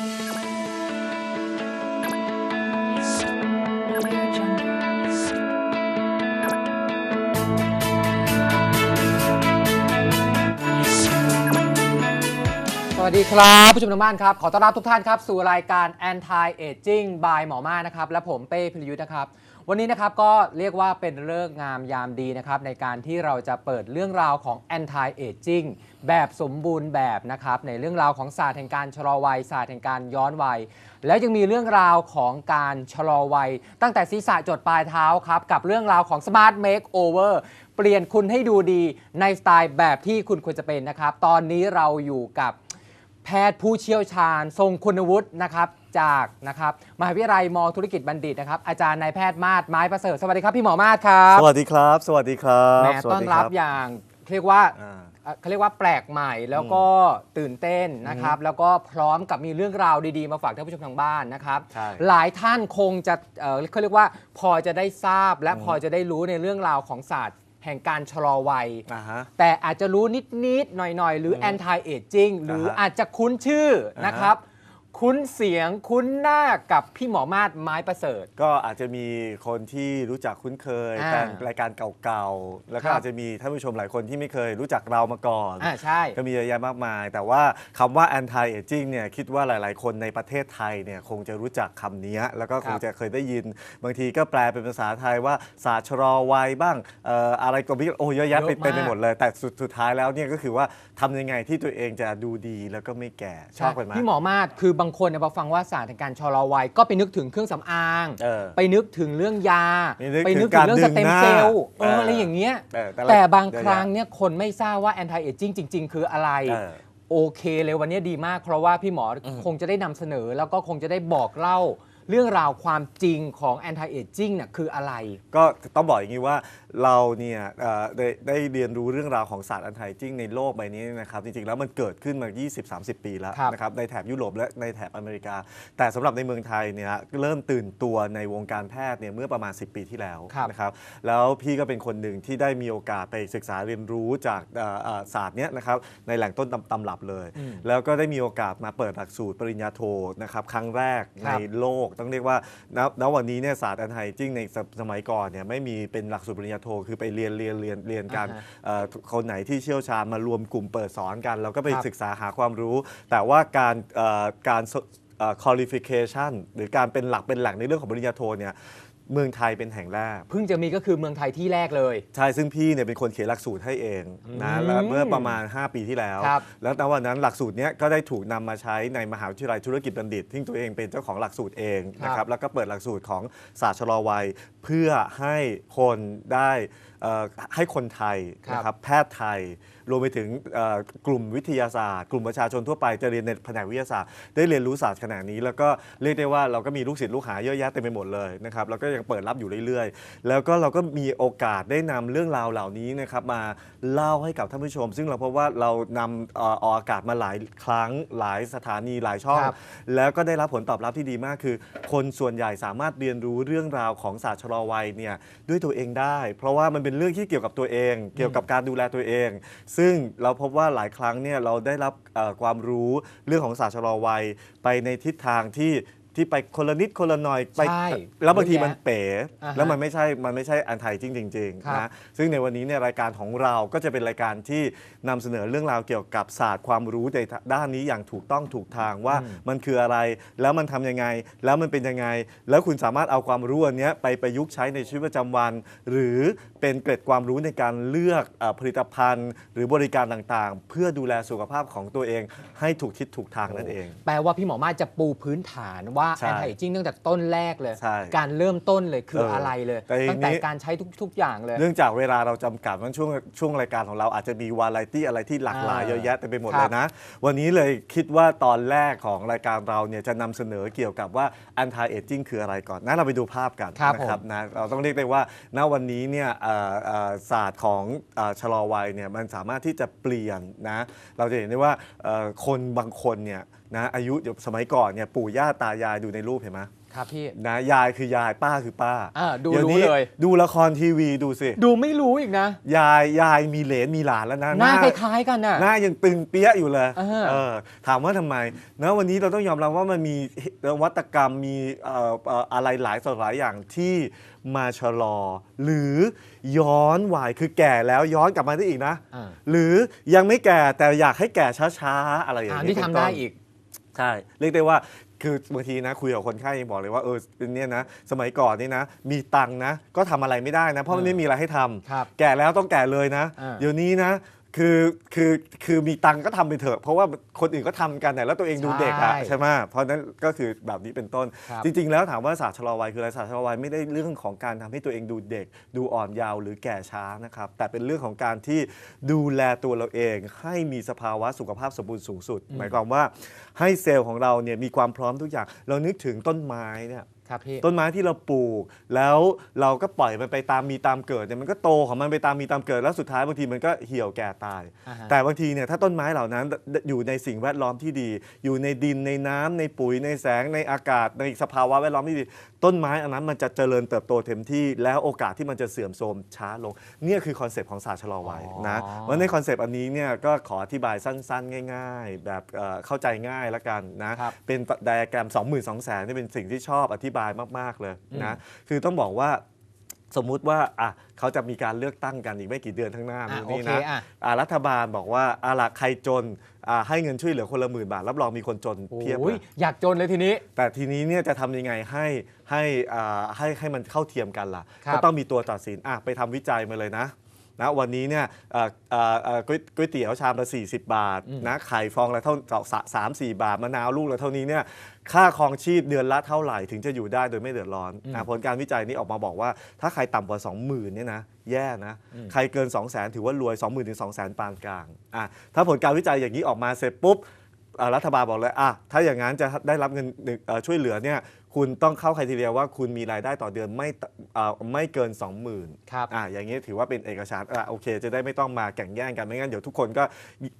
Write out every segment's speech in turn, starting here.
สวัสดีครับผู้ชมทางบ้านครับ ขอต้อนรับทุกท่านครับ สู่รายการ Anti Aging by หมอมานะครับ และผมเป้พิรยุทธ์นะครับ วันนี้นะครับก็เรียกว่าเป็นเลิกษ์งามยามดีนะครับในการที่เราจะเปิดเรื่องราวของ Anti Aging แบบสมบูรณ์แบบนะครับในเรื่องราวของศาสตร์แห่งการชะลอวัยศาสตร์แห่งการย้อนวัย แล้วยังมีเรื่องราวของการชะลอวัย ตั้งแต่ศีรษะจดปลายเท้าครับกับเรื่องราวของ Smart Makeover เปลี่ยนคุณให้ดูดีในสไตล์แบบที่คุณควรจะเป็นนะครับ ตอนนี้เราอยู่กับแพทย์ผู้เชี่ยวชาญ ทรงคุณวุฒินะครับ จากนะครับมหาวิทยาลัยมอธุรกิจบัณฑิตนะครับอาจารย์นายแพทย์มาศไม้ประเสริฐสวัสดีครับพี่หมอมาศครับสวัสดีครับ สวัสดีครับแหมสวัต้อสนดีรับอย่างเรียกว่าอ่าเอ่อเขาเรียกว่าแปลกใหม่แล้วก็ตื่นเต้นนะครับ แล้วก็พร้อมกับมีเรื่องราวดีๆ มาฝากท่านผู้ชมทางบ้านนะครับ ใช่ หลายท่านคงจะเอ่อเขาเรียกว่าพอจะได้ทราบและพอจะได้รู้ในเรื่องราวของศาสตร์ แห่งการชะลอวัย อ่าฮะ แต่อาจจะรู้นิด ๆ หน่อย ๆ หรือ anti aging หรืออาจจะคุ้นชื่อนะครับ คุ้นเสียงคุ้นหน้ากับพี่หมอมาศไม้ประเสริฐ ก็อาจจะมีคนที่รู้จักคุ้นเคยอ่าแต่รายการเก่าๆ แล้วก็ครับ อาจจะมีท่านผู้ชมหลายคนที่ไม่เคยรู้จักเรามาก่อน อ่าใช่ ก็มีเยอะแยะมากมาย แต่ว่าคำว่า anti aging เนี่ยคิดว่าหลาย ๆ คนในประเทศไทยเนี่ยคงจะรู้จักคำนี้แล้วก็คงจะเคยได้ยิน บางทีก็แปลเป็นภาษาไทยว่าศาสตร์ชะลอวัยบ้างเอ่ออะไรก็ไม่โอ้เยอะแยะเยอะไปเต็มไปมากหมดเลย แต่สุดสุดท้ายแล้วเนี่ยก็คือว่าทำยังไงที่ตัวเองจะดูดีแล้วก็ไม่แก่ชอบไปไหม พี่หมอมาศคือบางคนเนี่ยพอฟังว่าศาสตร์แห่งการชะลอวัยก็ไปนึกถึงเครื่องสำอาง เออ ไปนึกถึงเรื่องยา ไปนึกไปนึกถึงเรื่องถึสงเต็มการเซลดึล์งหเอน้าออะไรอย่างเงี้ย เออแต่ละแต่บางเยอะคแยะรั้งเนี่ยคนไม่ทราบว่า anti aging จริง ๆ คืออะไร เออ โอเคเลยวันนี้ดีมากเพราะว่าพี่หมออคงจะได้นำเสนอแล้วก็คงจะได้บอกเล่า เรื่องราวความจริงของ anti aging น่ะคืออะไร ก็ต้องบอกอย่างนี้ว่าเราเนี่ยเอ่อได้ได้เรียนรู้เรื่องราวของศาสตร์อันไทจิ้งในโลกใบนี้นะครับจริงๆแล้วมันเกิดขึ้นมา 20-30 ปีแล้วครับนะครับในแถบยุโรปและในแถบอเมริกา แต่สำหรับในเมืองไทยเนี่ยเริ่มตื่นตัวในวงการแพทย์เนี่ยเมื่อประมาณ 10 ปีที่แล้วครับ นะครับแล้วพี่ก็เป็นคนหนึ่งที่ได้มีโอกาสไปศึกษาเรียนรู้จากเอ่อเอ่อศาสตร์เนี้ยนะครับในแหล่งต้นตำตำรับเลยอืมแล้วก็ได้มีโอกาสมาเปิดหลักสูตรปริญญาโทนะครับครั้งแรกคในรับ โลกต้องเรียกว่าณณวันนี้เนี่ยศาสตร์อันไทจิ้งในสสมัยก่อนเนี่ยไม่มีเป็นหลักสูตรปริญญาโทคือไปเรียนเรียนเรียนเรียนกันอ่าฮะเอ่อคนไหนที่เชี่ยวชาญมารวมกลุ่มเปิดสอนกันเราก็ไปครับศึกษาหาความรู้ แต่ว่าการเอ่อการเอ่อ qualification หรือการเป็นหลักเป็นแหล่งในเรื่องของปริญญาโทเนี่ยเมืองไทยเป็นแห่งแรก เพิ่งจะมีก็คือเมืองไทยที่แรกเลย ใช่ ซึ่งพี่เนี่ยเป็นคนเขียนหลักสูตรให้เองนะอืมแล้วเมื่อประมาณ 5 ปีที่แล้วครับแล้วณวันนั้นหลักสูตรเนี้ยก็ได้ถูกนำมาใช้ในมหาวิทยาลัยธุรกิจบัณฑิตที่ตัวเองเป็นเจ้าของหลักสูตรเองนะคครัรับบแล้วก็เปิดหลักสูตรของศาสตร์ชะลอวัย เพื่อให้คนได้เอ่อให้คนไทยครับนะครับแพทย์ไทย รวมไปถึงเอ่อกลุ่มวิทยาศาสตร์ กลุ่มประชาชนทั่วไปจะเรียนในแผนกวิทยาศาสตร์ได้เรียนรู้ศาสตร์ขนาดนี้ แล้วก็เรียกได้ว่าเราก็มีลูกศิษย์ลูกหาเยอะแยะเต็มไปหมดเลยนะครับแล้วก็ยังเปิดรับอยู่เรื่อยๆ แล้วก็เราก็มีโอกาสได้นำเรื่องราวเหล่านี้นะครับมาเล่าให้กับท่านผู้ชม ซึ่งเราพบว่าเรานำเอ่อออกอากาศมาหลายครั้งหลายสถานีหลายช่องครับแล้วก็ได้รับผลตอบรับที่ดีมากคือ คนส่วนใหญ่สามารถเรียนรู้เรื่องราวของศาสตร์ชะลอวัยเนี่ยด้วยตัวเองได้ เพราะว่ามันเป็นเรื่องที่เกี่ยวกับตัวเอง เกี่ยวกับการดูแลตัวเองซึ่ึ่งเราพบว่าหลายครั้งเนี่ยเราได้รับความรู้เรื่องของศาสตร์ชะลอวัยไปในทิศทางที่ ที่ไปคนละนิดคนละหน่อยไปใช่แล้วบางทีเยอะแยะมันเป๋อ่าฮะแล้วมันไม่ใช่มันไม่ใช่อันไทยจริงจริงครับๆนะซึ่งในวันนี้เนี่ยรายการของเราก็จะเป็นรายการที่นำเสนอเรื่องราวเกี่ยวกับศาสตร์ความรู้ในด้านนี้อย่างถูกต้องถูกทางว่าอืมมันคืออะไร แล้วมันทำยังไง แล้วมันเป็นยังไง แล้วคุณสามารถเอาความรู้อันเนี้ยไปประยุกต์ใช้ในชีวิตประจำวัน หรือเป็นเกร็ดความรู้ในการเลือกเออผลิตภัณฑ์ หรือบริการต่างๆ เพื่อดูแลสุขภาพของตัวเอง ให้ถูกทิศถูกทางนั่นเอง แปลว่าพี่หมอมาศจะปูพื้นฐานว่าใช่ anti aging ตั้งแต่ต้นแรกเลย ใช่ การเริ่มต้นเลยคือเออออะไรเลย แต่ทีนี้ ตั้งแต่การใช้ทุก ๆ อย่างเลย เนื่องจากเวลาเราจำกัดว่าช่วงช่วงรายการของเราอาจจะมีวาไรตี้อะไรที่หลากหลายอ่าเยอะแยะเต็มไปหมดครับเลยนะ วันนี้เลยคิดว่าตอนแรกของรายการเราเนี่ยจะนำเสนอเกี่ยวกับว่า anti aging คืออะไรก่อนนะเราไปดูภาพกันครับนะครับผม นะเราต้องเรียกได้ว่าณวันนี้เนี่ยเอ่อเอ่อศาสตร์ของเอ่อชะลอวัยเนี่ยมันสามารถที่จะเปลี่ยนนะเราจะเห็นได้ว่าเอ่อคนบางคนเนี่ย นะอายุสมัยก่อนเนี่ยปู่ย่าตายายดูในรูปเห็นไหมครับพี่นะยายคือยายป้าคือป้าอ่าดูดี๋วรู้นี้เลย ดูละครทีวีดูสิ ดูไม่รู้อีกนะ ยายยายมีเหลนมีหลานแล้วนะหน้าคล้ายๆกันน่ะหน้ายังตึงเปี้ยอยู่เลยอ่าเออถามว่าทำไมนะวันนี้เราต้องยอมรับว่ามันมีนวัตกรรมมีเอ่อเอ่ออะไรหลายต่อหลายอย่างที่มาชะลอ หรือย้อนวัยคือแก่แล้วย้อนกลับมาได้อีกนะอ่าหรือยังไม่แก่แต่อยากให้แก่ช้าๆอะไรอย่างอ่านี้นี่เป็ทำต้ได้นอีก ใช่ เรียกได้ว่าคือบางทีนะคุยกับคนไข้ยังบอกเลยว่าเออเนี่ยนะสมัยก่อนนี่นะ มีตังค์นะ ก็ทำอะไรไม่ได้นะ เพราะมันไม่มีอะไรให้ทำครับแก่แล้วต้องแก่เลยนะอ่าเดี๋ยวนี้นะ คือคือคือมีตังค์ก็ทำไปเถอะ เพราะว่าคนอื่นก็ทำกันแต่แล้วตัวเองดูเด็กอะใช่ใช่ไหมเพราะฉะนั้นก็คือแบบนี้เป็นต้น ครับจริง ๆ แล้วถามว่าศาสตร์ชะลอวัยคืออะไรศาสตร์ชะลอวัยไม่ได้เรื่องของการทำให้ตัวเองดูเด็ก ดูอ่อนเยาว์หรือแก่ช้านะครับ แต่เป็นเรื่องของการที่ดูแลตัวเราเอง ให้มีสภาวะสุขภาพสมบูรณ์สูงสุด หมายความว่าให้เซลล์ของเราเนี่ยมีความพร้อมทุกอย่าง เรานึกถึงต้นไม้เนี่ย ครับพี่ ต้นไม้ที่เราปลูก แล้วเราก็ปล่อยมันไปตามมีตามเกิดเนี่ยมันก็โตของมันไปตามมีตามเกิดแล้วสุดท้ายบางทีมันก็เหี่ยวแก่ตาย อ่าฮะ แต่บางทีเนี่ยถ้าต้นไม้เหล่านั้นอยู่ในสิ่งแวดล้อมที่ดี อยู่ในดินในน้ำในปุ๋ยในแสงในอากาศในสภาวะแวดล้อมที่ดี ต้นไม้อันนั้นมันจะเจริญเติบโตเต็มที่แล้วโอกาสที่มันจะเสื่อมโทรมช้าลงเนี่ยคือคอนเซปต์ของศาสตร์ชะลอวัยนะอ๋อ เพราะในคอนเซปต์อันนี้เนี่ยก็ขออธิบายสั้นๆ ง่าย ๆ แบบเอ่อเข้าใจง่ายละกันนะ ครับ เป็นไดอะแกรม 2 2 0 0 0 0นี่เป็นสิ่งที่ชอบอธิบายมากๆเลยนะคือต้องบอกว่าสมมุติว่าอะเขาจะมีการเลือกตั้งกันอีกไม่กี่เดือนข้างหน้าอะนู่นนี่โอเคนะอะอะรัฐบาลบอกว่าอาล่ะใครจนอะให้เงินช่วยเหลือคนละหมื่นบาท รับรองมีคนจนเพียบโอ้เลยยอยากจนเลยทีนี้ แต่ทีนี้เนี่ยจะทำยังไงให้ให้อ่าให้ให้มันเข้าเทียมกันล่ะ ครับ ก็ต้องมีตัวตัดสินอะไปทำวิจัยมาเลยนะ นะวันนี้เนี่ยเอ่อเอ่อเอ่อก๋วยก๋วยเตี๋ยวชามละ 40 บาทนะไข่ฟองละเท่าสาสามสี่บาทมะนาวลูกละเท่านี้เนี่ยค่าครองชีพเดือนละเท่าไหร่ถึงจะอยู่ได้โดยไม่เดือดร้อนนะผลการวิจัยนี้ออกมาบอกว่า ถ้าใครต่ำกว่า 20,000เนี่ยนะแย่นะ ใครเกิน 2 0 0 0 0 0 ถือว่ารวย 20,000ถึง2 0 0 0 0 0 ปานกลางอะถ้าผลการวิจัยอย่างนี้ออกมาเสร็จปุ๊บ อ่ารัฐบาลบอกเลยอะถ้าอย่างนั้นจะได้รับเงินหนึ่งเอ่อช่วยเหลือเนี่ยคุณต้องเข้าใครทีเดียว่าคุณมีรายได้ต่อเดือนไม่ตอ่าไม่เกิน 20,000ครับอะอย่างนี้ถือว่าเป็นเอกสารอะโอเค จะได้ไม่ต้องมาแข่งแย่งกันไม่งั้นเดี๋ยวทุกคนก็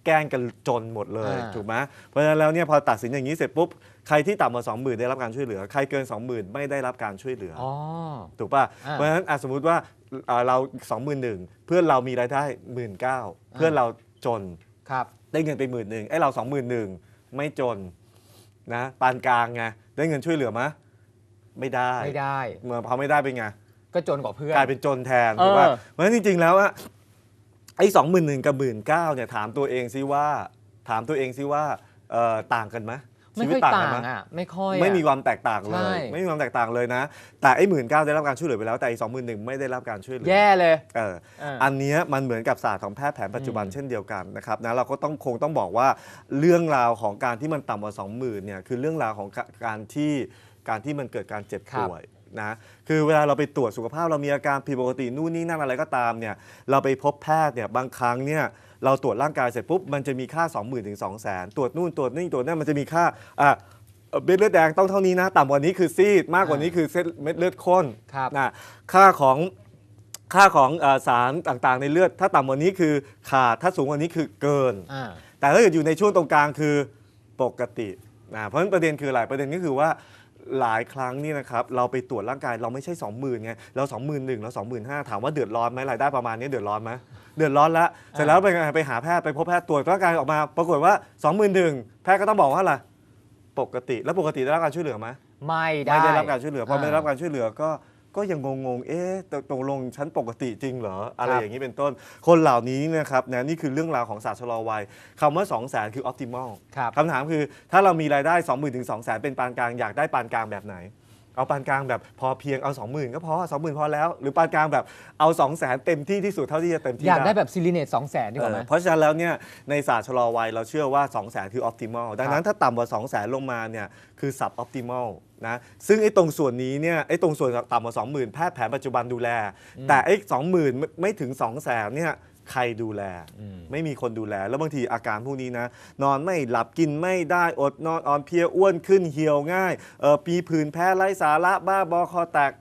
แกล้งกันจนหมดเลยอ่า ถูกไหมเพราะฉะนั้นแล้วเนี่ยพอตัดสินอย่างนี้เสร็จปุ๊บใครที่ต่ำกว่า20,000 ได้รับการช่วยเหลือ ใครเกิน 20,000 ไม่ได้รับการช่วยเหลืออ อ๋อ ถูกป่ะ อ่าเพราะฉะนั้นอะสมมุติว่าอ่าเรา 21,000 เพื่อนเรามีรายได้ 19,000 เพื่อนเราจนครับ ได้เงินไปหมื่นหนึ่งไอ้เราสองหมื่นหนึ่ง ไม่จนนะปานกลางไงได้เงินช่วยเหลือมะไม่ได้ไม่ได้ เมื่อพอไม่ได้เป็นไงก็จนกว่าเพื่อนกลายเป็นจนแทนเออถูกป่ะเพราะฉะนั้นจริง ๆ แล้วอะไอ้สองหมื่นหนึ่งกับหมื่นเก้าเนี่ยถามตัวเองซิว่า ถามตัวเองซิว่าเอ่อต่างกันไหม ไม่ชีวิค่ตอยต่างต่ากันงไหมอะไม่ค่อยอะไม่มีความแตกต่างเลใช่ยไม่มีความแตกต่างเลยนะ แต่ไอ้หมื่นเก้าได้รับการช่วยเหลือไปแล้วแต่อีสองหมื่นหนึ่งไม่ได้รับการช่วยเหลือแย่เลยเออเอออันเนี้ยมันเหมือนกับศาสตร์ของแพทย์แผนปัจจุบันอืมเช่นเดียวกันนะครับนะเราก็ต้องคงต้องบอกว่าเรื่องราวของการที่มันต่ำกว่า20,000เนี่ยคือเรื่องราวของกะการที่การที่มันเกิดการเจ็บป่วย นะคือเวลาเราไปตรวจสุขภาพเรามีอาการผิดปกตินู่นนี่นั่นอะไรก็ตามเนี่ยเราไปพบแพทย์เนี่ยบางครั้งเนี่ยเราตรวจร่างกายเสร็จปุ๊บมันจะมีค่า 20,000ถึง200,000ตรวจนู่นตรวจนี่ตรวจนั่นมันจะมีค่าอะเอ่อเม็ดเลือดแดงต้องเท่านี้นะต่ำกว่านี้คือซีดมากกว่านี้คือเส้นเม็ดเลือดข้นครับ นะค่าของค่าของเออสารต่างๆในเลือด ถ้าต่ำกว่านี้คือขาดถ้าสูงกว่านี้คือเกิน อ่า แต่ถ้าเกิดอยู่ในช่วงตรงกลางคือปกตินะเพราะฉะนั้นประเด็นคืออะไรประเด็นก็คือว่า หลายครั้งนี่นะครับเราไปตรวจร่างกายเราไม่ใช่20,000ไงเรา21,000เรา25,000ถามว่าเดือดร้อนไหมรายได้ประมาณนี้เดือดร้อนไหมเดือดร้อนแล้วเสร็จแล้วไปไงไปหาแพทย์ไปพบแพทย์ตรวจร่างกายออกมา ปรากฏว่า 21,000แพทย์ก็ต้องบอกว่าอะไรปกติแล้วปกติได้รับการช่วยเหลือไหมไม่ได้ไม่ได้รับการช่วยเหลือพอไม่ได้รับอ่าการช่วยเหลือก็ ก็ยังงงๆ เอ๊ะตตกลงฉันปกติจริงเหรอ อะไรครับอย่างนี้เป็นต้น คนเหล่านี้เนะครับนะนี่คือเรื่องราวของศาสตร์ชะลอวัยคำว่า 2 0 0 0 0 0 คือ optimal ครับคำถามคือถ้าเรามีรายได้ 20,000ถึง2 0 0 0 0เป็นปานกลาง อยากได้ปานกลางแบบไหน เอาปานกลางแบบพอเพียงเอา20,000ก็พอ20,000พอแล้ว หรือปานกลางแบบเอา2 0 0 0 0 0เต็มที่ที่สุดเท่าที่จะเต็มที่อยากได้แบบซิลิเนตสองแสนดีกว่าไหมเออเพราะฉะนั้นแล้วเนี่ยในศาสตร์ชะลอวัยเราเชื่อว่า 2 0 0 0 0 0คือ optimal ดังนั้นถ้าต่ำกว่า 2 0 0 0 0 0ลงมาเนี่ยคือ sub optimal นะซึ่งไอ้ตรงส่วนนี้เนี่ยไอ้ตรงส่วนต่ำกว่า20,000 แพทย์แผนปัจจุบันดูแล แต่ไอ้20,000 ไม่ไม่ถึง2 0 0 0 0 0เนี่ย ใครดูแล ไม่มีคนดูแล แล้วบางทีอาการพวกนี้นะ นอนไม่หลับกินไม่ได้อดนอนอ่อนเพลียอ้วนขึ้นเหี่ยวง่ายเออปีผื่นแพ้ไร้สาระบ้าบอคอแตก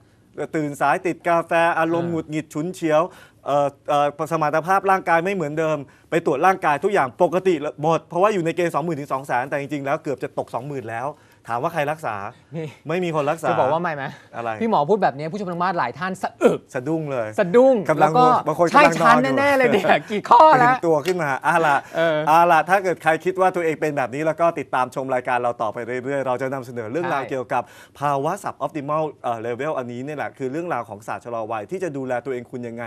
ตื่นสายติดกาแฟอารมณ์อ่าหงุดหงิดฉุนเฉียวเอ่อเอ่อสมรรถภาพร่างกายไม่เหมือนเดิม ไปตรวจร่างกายทุกอย่างปกติหมด เพราะว่าอยู่ในเกณฑ์20,000ถึง200,000แต่จริงๆแล้วเกือบจะตก 20,000 แล้ว ถามว่าใครรักษานี่ไม่มีคนรักษา จะบอกว่าไม่ไหมอะไรพี่หมอพูดแบบนี้ผู้ชมทางบ้านหลายท่านสะอึกสะดุ้งเลย สะดุ้งกำลังแล้วก็บางคนใช่กำลังนอนชั้นอยู่แน่ๆเลยเด็กกี่ข้อตื่แล้วนตัวขึ้นมาอะล่ะเอออะล่ะถ้าเกิดใครคิดว่าตัวเองเป็นแบบนี้แล้วก็ติดตามชมรายการเราต่อไปเรื่อยๆ เราจะนำเสนอเรื่องราวใช่เกี่ยวกับภาวะสับออ t ติม l ลเลเวลอันนี้เนี่ยแหละคือเรื่องราวของศาสตร์ชะลอวัยที่จะดูแลตัวเองคุณยังไง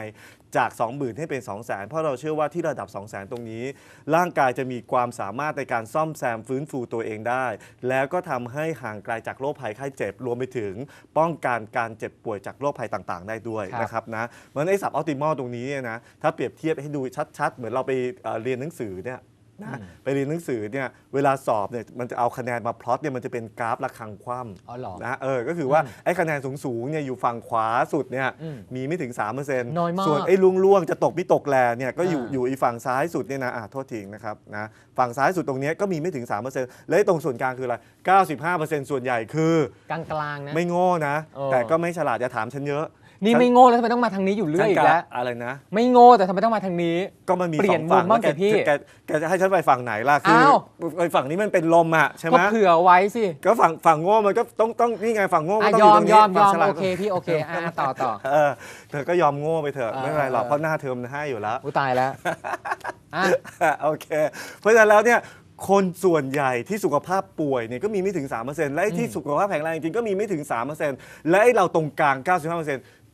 จาก 20,000ให้เป็น 200,000 เพราะเราเชื่อว่าที่ระดับ 200,000 ตรงนี้ ร่างกายจะมีความสามารถในการซ่อมแซมฟื้นฟูตัวเองได้ แล้วก็ทำให้ห่างไกลจากโรคภัยไข้เจ็บ รวมไปถึงป้องกันการเจ็บป่วยจากโรคภัยต่างๆ ได้ด้วยครับ นะครับนะเพราะฉะนั้นไอ้สับออ t ติม l ลตรงนี้เนี่ยนะถ้าเปรียบเทียบให้ดูชัดๆ เหมือนเราไปเอ่อเรียนหนังสือเนี่ย นะไปเรียนหนังสือเนี่ยเวลาสอบเนี่ยมันจะเอาคะแนนมาพลอตเนี่ยมันจะเป็นกราฟระฆังคว่ำอ๋อเหรอ นะเออก็คือว่าไอ้คะแนนสูงๆเนี่ยอยู่ฝั่งขวาสุดเนี่ยอืมมีไม่ถึง 3%น้อยมากส่วนไอ้ล่วงๆจะตกไม่ตกแลเนี่ยก็อยู่อ่า อยู่อีฝั่งซ้ายสุดเนี่ยนะอะโทษทีนะครับนะฝั่งซ้ายสุดตรงเนี้ยก็มีไม่ถึง 3%และไอ้ตรงส่วนกลางคืออะไร 95%ส่วนใหญ่คือ กลางๆนะ ไม่โง่นะ เออแต่ก็ไม่ฉลาดอย่าถามฉันเยอะ นี่ฉัไม่โง่แล้วทำไมต้องมาทางนี้อยู่เรื่อยอีกแล้วฉันะอะไรนะ ไม่โง่แต่ทำไมต้องมาทางนี้ ก็มันมีเปลี่สยอนงฝั่งมุมบ้างแล้วแกสิพี่แกแกจะให้ฉันไปฝั่งไหนล่ะคืออ้าวไอ้ฝั่งนี้มันเป็นลมอะใช่ไหก็มเผื่อไว้สิก็ฝั่งฝั่งโง่มันก็ต้องต้องนี่ไงฝั่งโง่อะก็ต้องยออยู่มตรงยนี้อมยฝั่องมฉลาดโอเคพี่โอเคอะต่อต่อเออเธอก็ยอมโง่ไปเถอะเออไม่เป็นไรหรอกเออเพราะหน้าเทอมให้อยู่แล้วอุยตายแล้วอะโอเค เพราะฉะนั้นแล้วเนี่ยคนส่วนใหญ่ที่สุขภาพป่วยเนี่ยก็มีไม่ถึง 3%และไอ้ที่สุขภาพแข็งแรงจริงๆก็มีไม่ถึง 3%และไอ้เราตรงกลาง 95%เ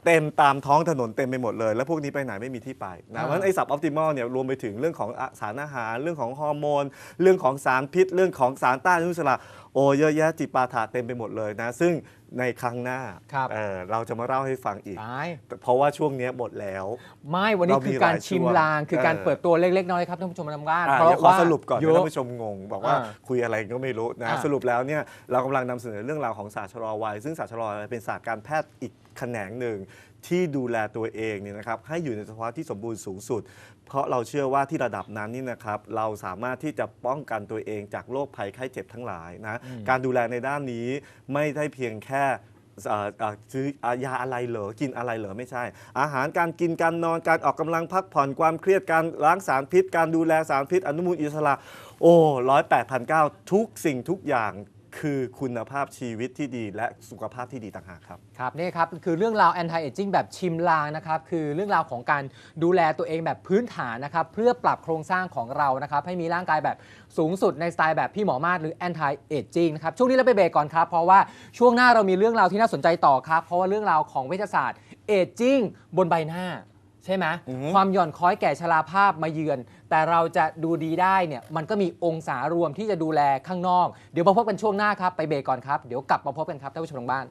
ต็มตามท้องถนนเต็มไปหมดเลย แล้วพวกนี้ไปไหนไม่มีที่ไปนะอ่าเพราะฉะนั้นไอ้สับออ t ติม l ลเนี่ยรวมไปถึงเรื่องของอะสารอาหาร เรื่องของฮอร์โมน เรื่องของสารพิษ เรื่องของสารต้านอนุมูลอิสระโอ้เยอะแยะจิปาถะเต็มไปหมดเลยนะ ซึ่งในครั้งหน้าครับ เออเราจะมาเล่าให้ฟังอีก ตายเพราะว่าช่วงเนี้ยหมดแล้ว ไม่วันนี้เรามีคือการหลายชิมช่วงลาง คือการเออ เปิดตัวเล็กๆน้อยๆครับท่านผู้ชมทางบ้านอะเพราะเดี๋ยวขอว่าสรุปก่อนเยเดี๋ยวอะ ท่านผู้ชมงง บอกว่าอ่าคุยอะไรก็ไม่รู้นะ อ่าสรุปแล้วเนี่ยเรากำลังนำเสนอเรื่องราวของศาสตร์ชะลอวัยซึ่งศาสตร์ชะลอวัยเป็นศาสตร์การแพทย์อีก แขนงหนึ่งที่ดูแลตัวเองเนี่ยนะครับให้อยู่ในสภาวะที่สมบูรณ์สูงสุด เพราะเราเชื่อว่าที่ระดับนั้นนี่นะครับเราสามารถที่จะป้องกันตัวเองจากโรคภัยไข้เจ็บทั้งหลายนะการดูแลในด้านนี้ไม่ได้เพียงแค่เอ่อเอ่อซื้ออะยาอะไรเหรอ กินอะไรเหรอ ไม่ใช่ อาหารการกินการนอน การออกกำลังพักผ่อนความเครียดการล้างสารพิษ การดูแลสารพิษ อนุมูลอิสระ โอ้ร้อยแปดพันเก้าทุกสิ่งทุกอย่าง คือคุณภาพชีวิตที่ดีและสุขภาพที่ดีต่างหากครับ ครับนี่ครับคือเรื่องราว anti aging แบบชิมลางนะครับคือเรื่องราวของการดูแลตัวเองแบบพื้นฐานนะครับเพื่อปรับโครงสร้างของเรานะครับให้มีร่างกายแบบสูงสุดในสไตล์แบบพี่หมอมาศหรือ anti aging นะครับช่วงนี้เราไปเบรกก่อนครับ เพราะว่าช่วงหน้าเรามีเรื่องราวที่น่าสนใจต่อครับเพราะว่าเรื่องราวของเวชศาสตร์ aging บนใบหน้า ใช่ไหมอือฮึ ความหย่อนคล้อยแก่ชราภาพมาเยือน แต่เราจะดูดีได้เนี่ยมันก็มีองศารวมที่จะดูแลข้างนอก เดี๋ยวมาพบกันช่วงหน้าครับ ไปเบรกก่อนครับ เดี๋ยวกลับมาพบกันครับท่านผู้ชมทางบ้าน